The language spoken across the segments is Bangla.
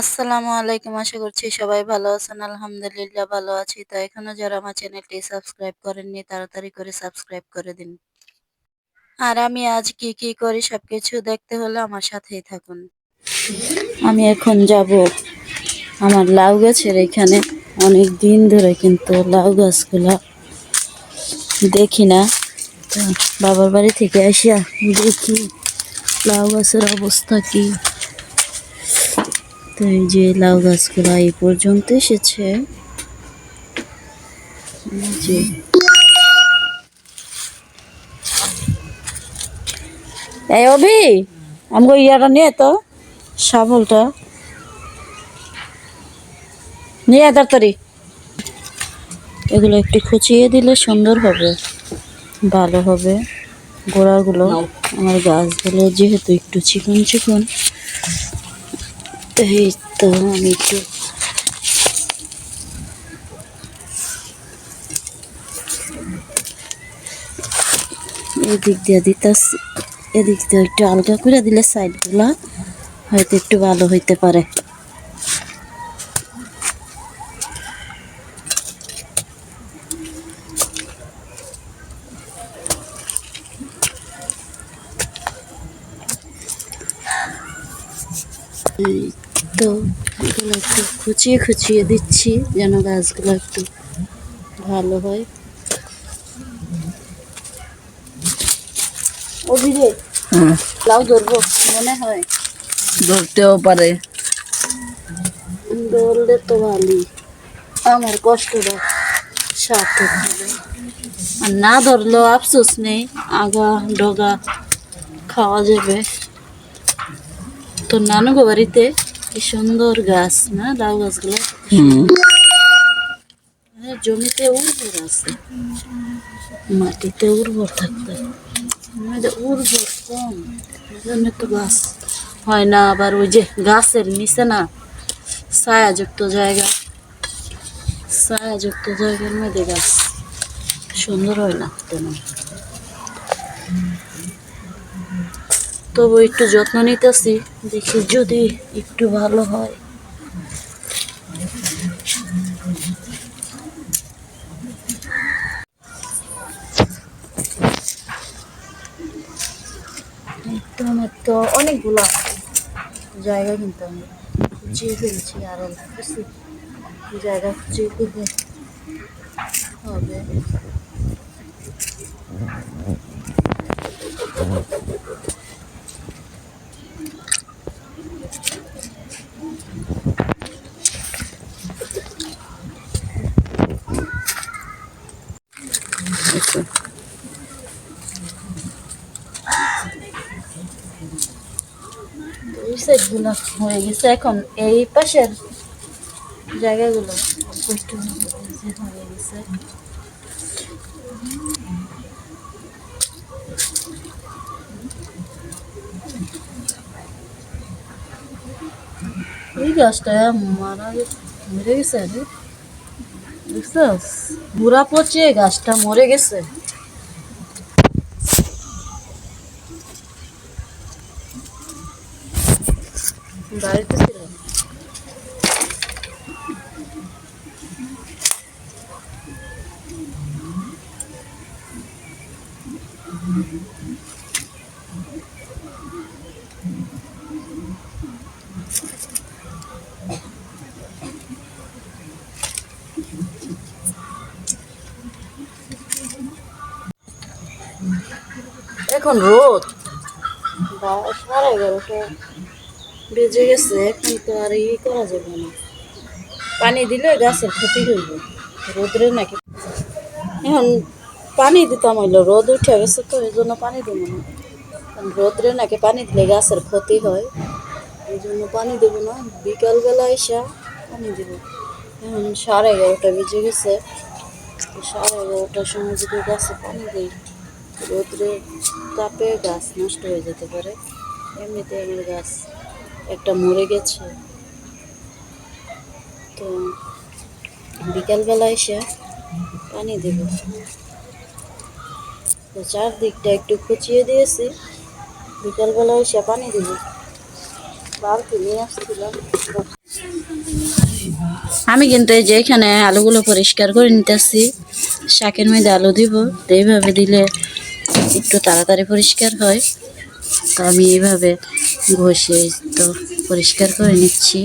আসসালামু আলাইকুম, আশা করছি সবাই ভালো আছেন। আলহামদুলিল্লাহ ভালো আছি। তো এখনও যারা আমার চ্যানেলটি সাবস্ক্রাইব করেননি, তাড়াতাড়ি করে সাবস্ক্রাইব করে দিন। আর আমি আজ কি কি করি সবকিছু দেখতে হলে আমার সাথেই থাকুন। আমি এখন যাব আমার লাউ গাছের এখানে। অনেক দিন ধরে কিন্তু লাউ গাছগুলা দেখি না। বাবার বাড়ি থেকে আসিয়া দেখি লাউ গাছের অবস্থা কি। তো এই যে লাউ গাছগুলো এই পর্যন্ত এসেছে। এই যে এই অভি আমাকে ইয়াটা নিয়ে তো শাবলটা নিয়ে তাড়াতাড়ি। এগুলো একটু খুচিয়ে দিলে সুন্দর হবে ভালো হবে। গোড়াগুলো আমার গাছগুলো যেহেতু একটু চিকন চিকন এই তো আমি একটু এদিক দিয়ে দিতেছি। এদিক দিয়ে একটু আলগা করে দিলে সাইডগুলা হয়তো একটু ভালো হইতে পারে এই তো এগুলো একটু খুচিয়ে খুচিয়ে দিচ্ছি যেন গাছগুলো একটু ভালো হয়। অভিরে হ্যাঁ। লাউ ধরবো মনে হয়? ধরতেও পারে। ধরলে তো ভালোই। আমার কষ্টটা সার্থক হবে। আর না ধরলেও আফসোস নেই আগা ডগা খাওয়া যাবে। তো নানু গো বাড়িতে? কি সুন্দর গাছ না? লাউ গাছগুলো হ্যাঁ, জমিতে উর্বর আছে। মাটিতে উর্বর থাকতে। হবে। উর্বর কম এজন্য তো গাছ হয় না। আবার ওই যে গাছের নিচে না ছায়াযুক্ত জায়গা। ছায়াযুক্ত জায়গার মধ্যে গাছ সুন্দর হয় না তেমন। তবু একটু যত্ন নিতেছি, দেখি যদি একটু ভালো হয়। আমার তো অনেকগুলো জায়গা কিন্তু আমি খুঁজিয়ে ফেলেছি আর জায়গা খুঁজিয়ে দিলে হবে আচ্ছা এই সাইডগুলো হয়ে গেছে। এখন এই পাশের জায়গাগুলো অল্প একটু এই যে হয়ে গেছে। এই গাছটা মারা গেছে মরে গেছে রে। দেখছস? বুড়া পচে গাছটা মরে গেছে। বাড়িতে ছিলাম এখন রোদ। বা সাড়ে এগারোটা বেজে গেছে, এখন তো আর ই করা যাবে না। পানি দিলে গাছের ক্ষতি হইব, রোদরে নাকি। এখন পানি দিতাম হইল, রোদ উঠে গেছে তো, এই জন্য পানি দেবো না। কারণ রোদরে নাকি পানি দিলে গাছের ক্ষতি হয়, এই জন্য পানি দেবো না। বিকালবেলা এসে পানি দেব। এখন সাড়ে এগারোটা বেজে গেছে। সাড়ে এগারোটার সময় যদি গাছে পানি দিই, রোদ্রে তাপে গাছ নষ্ট হয়ে যেতে পারে। এমনিতে আমার গাছ একটা মরে গেছে। তো বিকালবেলা এসে পানি দেব। তো চারদিকটা একটু খুচিয়ে দিয়েছি। বিকালবেলা এসে পানি দেব। বালতি নিয়ে আসছিলাম। আমি কিন্তু এই যে এখানে আলুগুলো পরিষ্কার করে নিতেছি। শাকের মধ্যে আলু দিব। তো এইভাবে দিলে একটু তাড়াতাড়ি পরিষ্কার হয়। তো আমি এইভাবে ঘষে তো পরিষ্কার করে নিচ্ছি।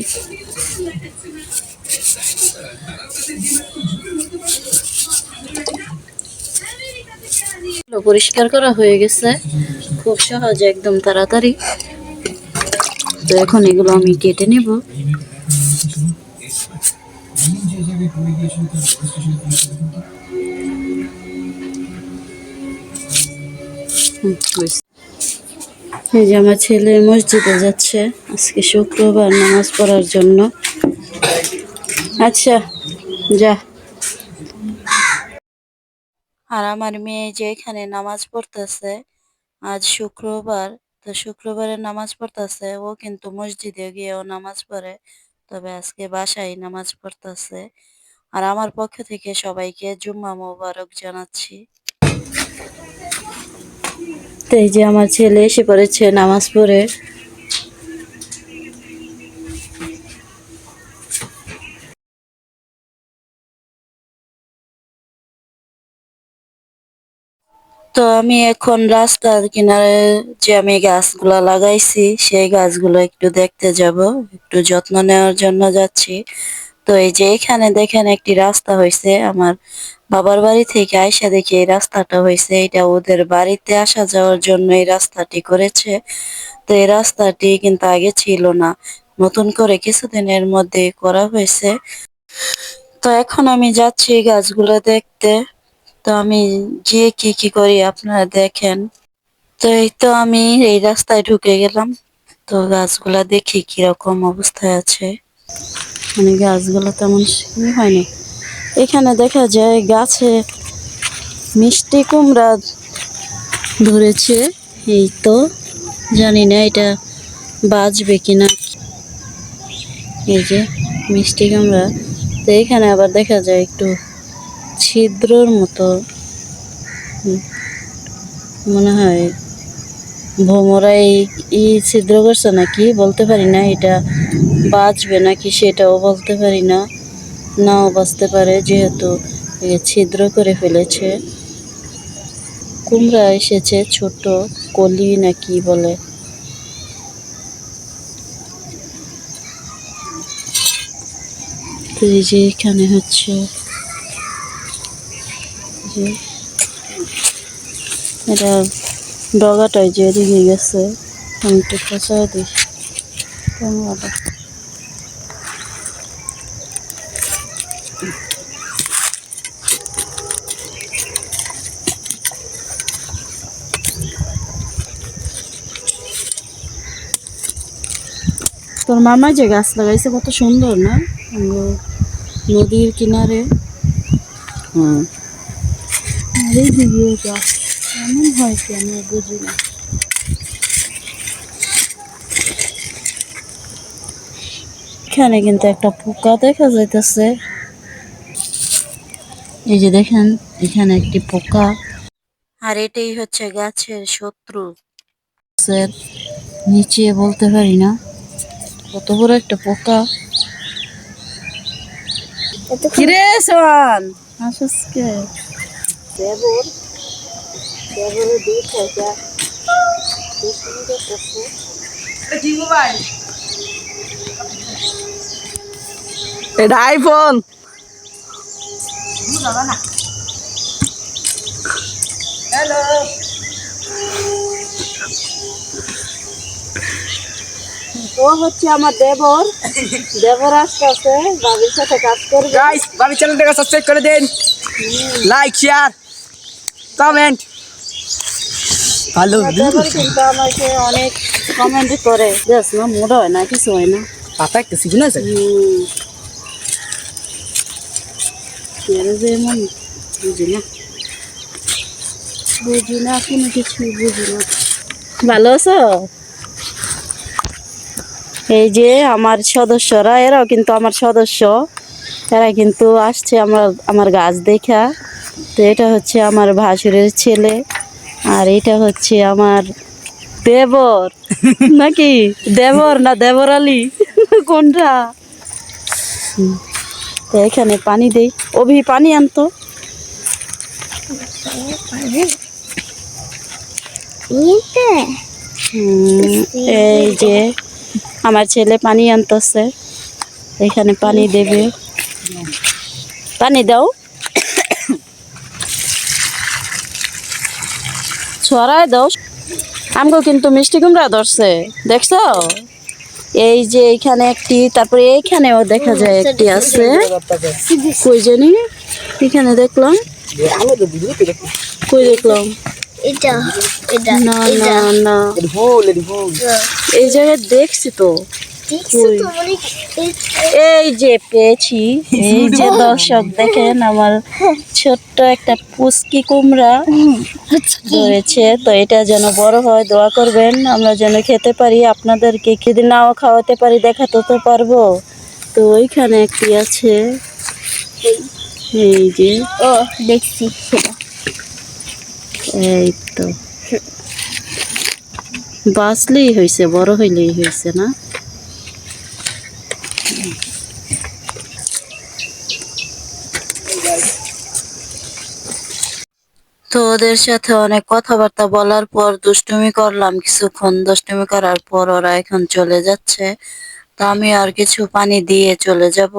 পরিষ্কার করা হয়ে গেছে। খুব সহজে, একদম তাড়াতাড়ি। তো এখন এগুলো আমি কেটে নেব। হুম। এই যে আমার ছেলে মসজিদে যাচ্ছে আজকে শুক্রবার নামাজ পড়ার জন্য। আচ্ছা যা। আর আমার মেয়ে যে এখানে নামাজ পড়তেছে, আজ শুক্রবার, তো শুক্রবারে নামাজ পড়তেছে, ও কিন্তু মসজিদে গিয়েও নামাজ পড়ে, তবে আজকে বাসায় নামাজ পড়তেছে। আর আমার পক্ষ থেকে সবাইকে জুম্মা মোবারক জানাচ্ছি। তো এই যে আমার ছেলে এসে পড়েছে নামাজ পড়ে। তো আমি এখন রাস্তার কিনারে যে আমি গাছগুলা লাগাইছি, সেই গাছগুলো একটু দেখতে যাব, একটু যত্ন নেওয়ার জন্য যাচ্ছি। তো এই যে এখানে দেখেন একটি রাস্তা হয়েছে আমার বাবার বাড়ি থেকে আইসা দেখি এই রাস্তাটা হয়েছে এটা ওদের বাড়িতে আসা যাওয়ার জন্য এই রাস্তাটি করেছে। তো এই রাস্তাটি কিন্তু আগে ছিল না। নতুন করে কিছুদিনের মধ্যে করা হয়েছে। তো এখন আমি যাচ্ছি গাছগুলো দেখতে। তো আমি গিয়ে কি কি করি আপনারা দেখেন। তো এই তো আমি এই রাস্তায় ঢুকে গেলাম। তো গাছগুলা দেখি কীরকম অবস্থায় আছে। মানে গাছগুলো তেমন ই হয়নি। এখানে দেখা যায় গাছে মিষ্টি কুমড়া ধরেছে। এই তো, জানি না এটা বাজবে কিনা। এই যে মিষ্টি কুমড়া। তো এখানে আবার দেখা যায় একটু ছিদ্রর মতো। মনে হয় ভোমরা এই ই ছিদ্র করছে নাকি? বলতে পারি না, এটা বাঁচবে নাকি সেটাও বলতে পারি না। নাও বাঁচতে পারে, যেহেতু ছিদ্র করে ফেলেছে। কুমড়া এসেছে, ছোট কলি না কি বলে। এই যে এখানে হচ্ছে এটা ডগাটাই যে এদিকে গেছে আমি একটু দিই। ক্যামেরাটা তোর মামা যে গাছ লাগাইছে কত সুন্দর না? নদীর কিনারে। হুম। আর এই দিকে গাছ। এমন হয় বুঝি না। এখানে কিন্তু একটা পোকা দেখা যাইতেছে। এই যে দেখেন এখানে একটি পোকা। আর এটাই হচ্ছে গাছের শত্রু। নিচে বলতে পারি না কত বড় একটা পোকা। কিরে সোয়ান আসিস কে? দেবর। দুধ খাইটা এটা আইফোন ও হচ্ছে আমার দেবর। দেবর আসতে আসতে বাবির সাথে কাজ করবে। গাইস বাবি চ্যানেলটাকে সাবস্ক্রাইব করে দিন। লাইক শেয়ার কমেন্ট ভালো কিন্তু আমাকে অনেক কমেন্ট করে। দেখ না মোটা হয় না কিছু হয় না। পাতা একটা সিজন আছে? বুঝি না। বুঝি না কোনো কিছু বুঝি না। ভালো আছো? এই যে আমার সদস্যরা এরাও কিন্তু আমার সদস্য। এরা কিন্তু আসছে আমার আমার গাছ দেখা। তো এটা হচ্ছে আমার ভাসুরের ছেলে। আর এটা হচ্ছে আমার দেবর। নাকি? দেবর না দেবর আলী কোনটা? তো এখানে পানি দেই। অভি পানি আনতো এই যে আমার ছেলে পানি আনতেছে। এখানে পানি দেবে। পানি দাও। ছড়ায় দাও। আমগো কিন্তু মিষ্টি কুমড়া ধরছে দেখছ? এই যে এইখানে একটি তারপরে এইখানেও দেখা যায় একটি আছে। কই জানি? এখানে দেখলাম। কই দেখলাম? এটা এটা না না না। এই জায়গায় দেখছি তো। এই- যে পেয়েছি এই যে দর্শক দেখেন আমার ছোট্ট একটা পুচকি কুমড়া রয়েছে তো এটা যেন বড় হয় দোয়া করবেন আমরা যেন খেতে পারি আপনাদেরকে যদি নাও খাওয়াতে পারি দেখাতে তো পারব। তো ওইখানে একটি আছে। এই যে। ও দেখছি সেটা। এই তো। বাঁচলেই হয়েছে বড় হইলেই হয়েছে না? তো ওদের সাথে অনেক কথাবার্তা বলার পর দুষ্টুমি করলাম, কিছুক্ষণ দুষ্টুমি করার পর ওরা এখন চলে যাচ্ছে। তো আমি আর কিছু পানি দিয়ে চলে যাব।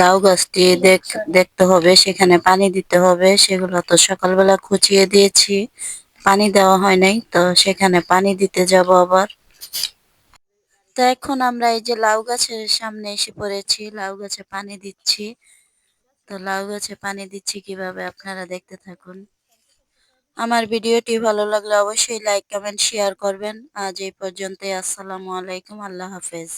লাউ গাছটি দেখ, দেখতে হবে, সেখানে পানি দিতে হবে, সেগুলো তো সকালবেলা খুঁচিয়ে দিয়েছি। পানি দেওয়া হয় নাই, তো সেখানে পানি দিতে যাব আবার। তো এখন আমরা এই যে লাউ গাছের সামনে এসে পড়েছি, লাউ গাছে পানি দিচ্ছি। তো লাউ গাছে পানি দিচ্ছি কীভাবে আপনারা দেখতে থাকুন। আমার ভিডিওটি ভালো লাগলে অবশ্যই লাইক, কমেন্ট, শেয়ার করবেন। আজ এই পর্যন্তই, আসসালামু আলাইকুম, আল্লাহ হাফেজ।